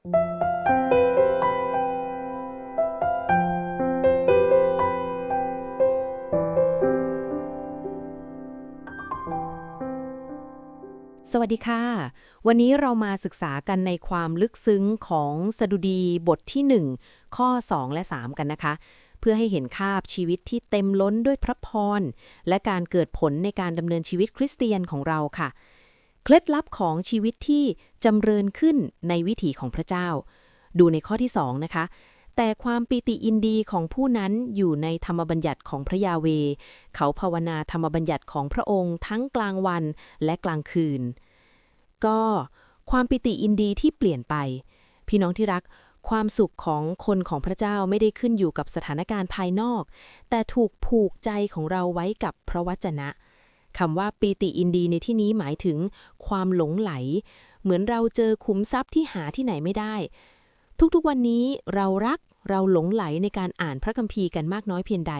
สวัสดีค่ะ วันนี้เรามาศึกษากันในความลึกซึ้งของสดุดีบทที่ 1 ข้อ 2 และ 3 กันนะคะ เพื่อให้เห็นภาพชีวิตที่เต็มล้นด้วยพระพร และการเกิดผลในการดำเนินชีวิตคริสเตียนของเราค่ะ เคล็ดลับของชีวิตที่จำเริญขึ้นในวิถีของพระเจ้า ดูในข้อที่2นะคะ แต่ความปีติอินดีของผู้นั้นอยู่ในธรรมบัญญัติของพระยาเว เขาภาวนาธรรมบัญญัติของพระองค์ทั้งกลางวันและกลางคืน ก็ความปิติอินดีที่เปลี่ยนไป พี่น้องที่รักความสุขของคนของพระเจ้าไม่ได้ขึ้นอยู่กับสถานการณ์ภายนอก แต่ถูกผูกใจของเราไว้กับพระวจนะ คำว่าปีติอินดีในที่นี้หมายถึงความหลงไหล เหมือนเราเจอขุมทรัพย์ที่หาที่ไหนไม่ได้ ทุกๆวันนี้เรารักเราหลงไหลในการอ่านพระคัมภีร์กันมากน้อยเพียงใด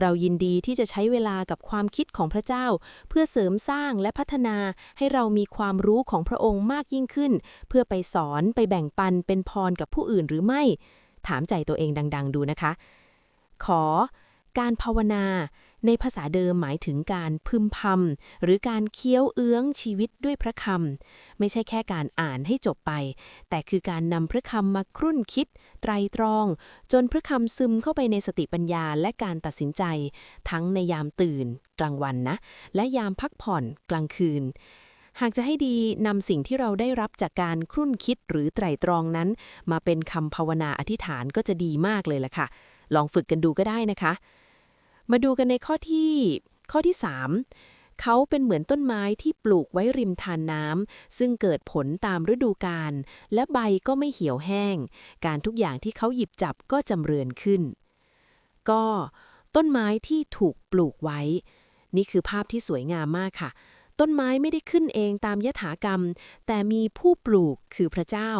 เรายินดีที่จะใช้เวลากับความคิดของพระเจ้า เพื่อเสริมสร้างและพัฒนาให้เรามีความรู้ของพระองค์มากยิ่งขึ้น เพื่อไปสอนไปแบ่งปันเป็นพรกับผู้อื่นหรือไม่ ถามใจตัวเองดัง ๆ ดูนะคะ ขอ การภาวนา ในภาษาเดิมหมายถึงการพึมพำหรือการเคี้ยวเอื้องชีวิตด้วยพระคำไม่ใช่แค่การอ่านให้จบไป แต่คือการนำพระคำมาครุ่นคิด ไตรตรอง จนพระคำซึมเข้าไปในสติปัญญาและการตัดสินใจ ทั้งในยามตื่น กลางวันนะ และยามพักผ่อนกลางคืนหากจะให้ดีนำสิ่งที่เราได้รับจากการครุ่นคิดหรือไตรตรองนั้น มาเป็นคำภาวนาอธิษฐานก็จะดีมากเลยล่ะค่ะ ลองฝึกกันดูก็ได้นะคะ มาดูกันในข้อที่ข้อที่ 3 เขาเป็นเหมือนต้นไม้ที่ปลูกไว้ริมทานน้ำซึ่งเกิดผลตามฤดูกาลและใบก็ไม่เหี่ยวแห้ง การทุกอย่างที่เขาหยิบจับก็จำเริญขึ้น ก็ต้นไม้ที่ถูกปลูกไว้ นี่คือภาพที่สวยงามมากค่ะ ต้นไม้ไม่ได้ขึ้นเองตามยถากรรม แต่มีผู้ปลูกคือพระเจ้า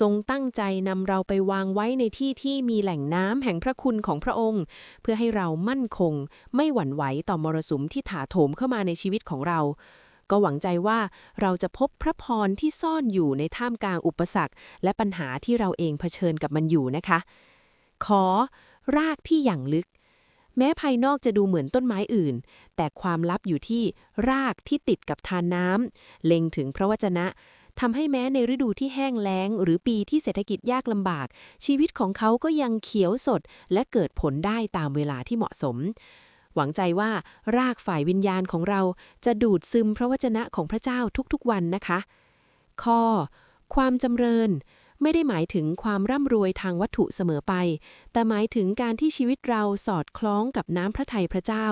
ทรงตั้งใจนำเราไปวางไว้ในที่ที่มีแหล่งน้ำแห่งพระคุณของพระองค์ เพื่อให้เรามั่นคง ไม่หวั่นไหวต่อมรสุมที่ถาโถมเข้ามาในชีวิตของเรา ก็หวังใจว่าเราจะพบพระพรที่ซ่อนอยู่ในท่ามกลางอุปสรรค และปัญหาที่เราเองเผชิญกับมันอยู่นะคะ ขอรากที่อย่างลึก แม้ภายนอกจะดูเหมือนต้นไม้อื่น แต่ความลับอยู่ที่รากที่ติดกับทานน้ำเล็งถึงพระวจนะทำให้แม้ในฤดูที่แห้งแล้ง หรือปีที่เศรษฐกิจยากลำบาก ชีวิตของเขาก็ยังเขียวสด และเกิดผลได้ตามเวลาที่เหมาะสม หวังใจว่ารากฝ่ายวิญญาณของเราจะดูดซึมพระวจนะของพระเจ้าทุกๆวันนะคะ ข้อ ความจำเริญ ไม่ได้หมายถึงความร่ำรวยทางวัตถุเสมอไป แต่หมายถึงการที่ชีวิตเราสอดคล้องกับน้ำพระทัยพระเจ้า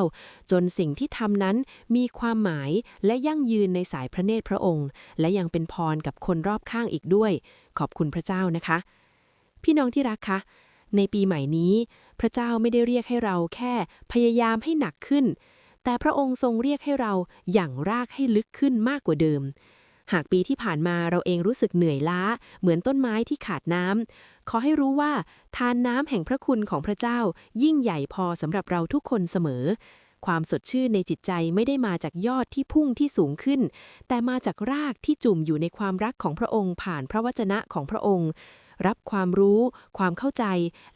จนสิ่งที่ทำนั้นมีความหมายและยั่งยืนในสายพระเนตรพระองค์ และยังเป็นพรกับคนรอบข้างอีกด้วย ขอบคุณพระเจ้านะคะ พี่น้องที่รักคะในปีใหม่นี้ พระเจ้าไม่ได้เรียกให้เราแค่พยายามให้หนักขึ้น แต่พระองค์ทรงเรียกให้เราอย่างรากให้ลึกขึ้นมากกว่าเดิม หากปีที่ผ่านมาเราเองรู้สึกเหนื่อยล้า เหมือนต้นไม้ที่ขาดน้ำขอให้รู้ว่าทานน้ำแห่งพระคุณของพระเจ้า ยิ่งใหญ่พอสำหรับเราทุกคนเสมอ ความสดชื่นในจิตใจไม่ได้มาจากยอดที่พุ่งที่สูงขึ้น แต่มาจากรากที่จุ่มอยู่ในความรักของพระองค์ ผ่านพระวจนะของพระองค์ รับความรู้ ความเข้าใจ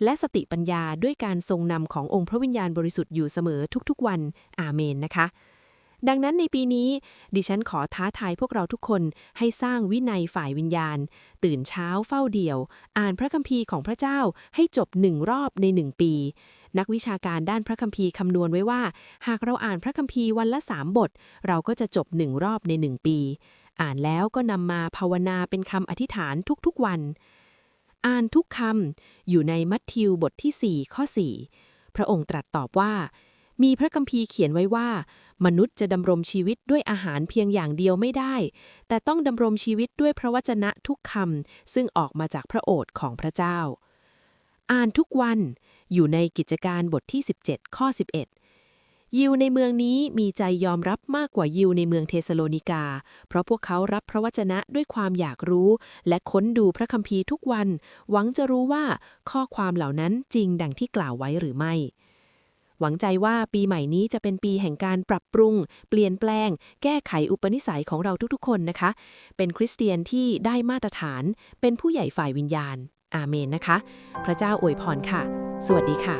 และสติปัญญาด้วยการทรงนำขององค์พระวิญญาณบริสุทธิ์อยู่เสมอทุกๆวัน อาเมนนะคะ ดังนั้นในปีนี้ ดิฉันขอท้าทายพวกเราทุกคนให้สร้างวินัยฝ่ายวิญญาณ ตื่นเช้าเฝ้าเดี่ยว อ่านพระคัมภีร์ของพระเจ้าให้จบหนึ่งรอบในหนึ่งปี นักวิชาการด้านพระคัมภีร์คำนวณไว้ว่า หากเราอ่านพระคัมภีร์วันละสามบท เราก็จะจบหนึ่งรอบในหนึ่งปี อ่านแล้วก็นำมาภาวนาเป็นคำอธิษฐานทุกๆวัน อ่านทุกคำอยู่ในมัทธิวบทที่ 4 ข้อ 4 พระองค์ตรัสตอบว่า มีพระคัมภีร์เขียนไว้ว่า มนุษย์จะดำรงชีวิตด้วยอาหารเพียงอย่างเดียวไม่ได้ แต่ต้องดำรงชีวิตด้วยพระวจนะทุกคำซึ่งออกมาจากพระโอษฐ์ของพระเจ้า อ่านทุกวันอยู่ในกิจการบทที่ 17 ข้อ 11 ยิวในเมืองนี้มีใจยอมรับมากกว่ายิวในเมืองเทสโลนิกา เพราะพวกเขารับพระวจนะด้วยความอยากรู้ และค้นดูพระคัมภีร์ทุกวัน หวังจะรู้ว่าข้อความเหล่านั้นจริงดังที่กล่าวไว้หรือไม่ หวังใจว่าปีใหม่นี้จะเป็นปีแห่งการปรับปรุง เปลี่ยนแปลง แก้ไขอุปนิสัยของเราทุกๆ คนนะคะ เป็นคริสเตียนที่ได้มาตรฐาน เป็นผู้ใหญ่ฝ่ายวิญญาณ อาเมนนะคะ พระเจ้าอวยพรค่ะ สวัสดีค่ะ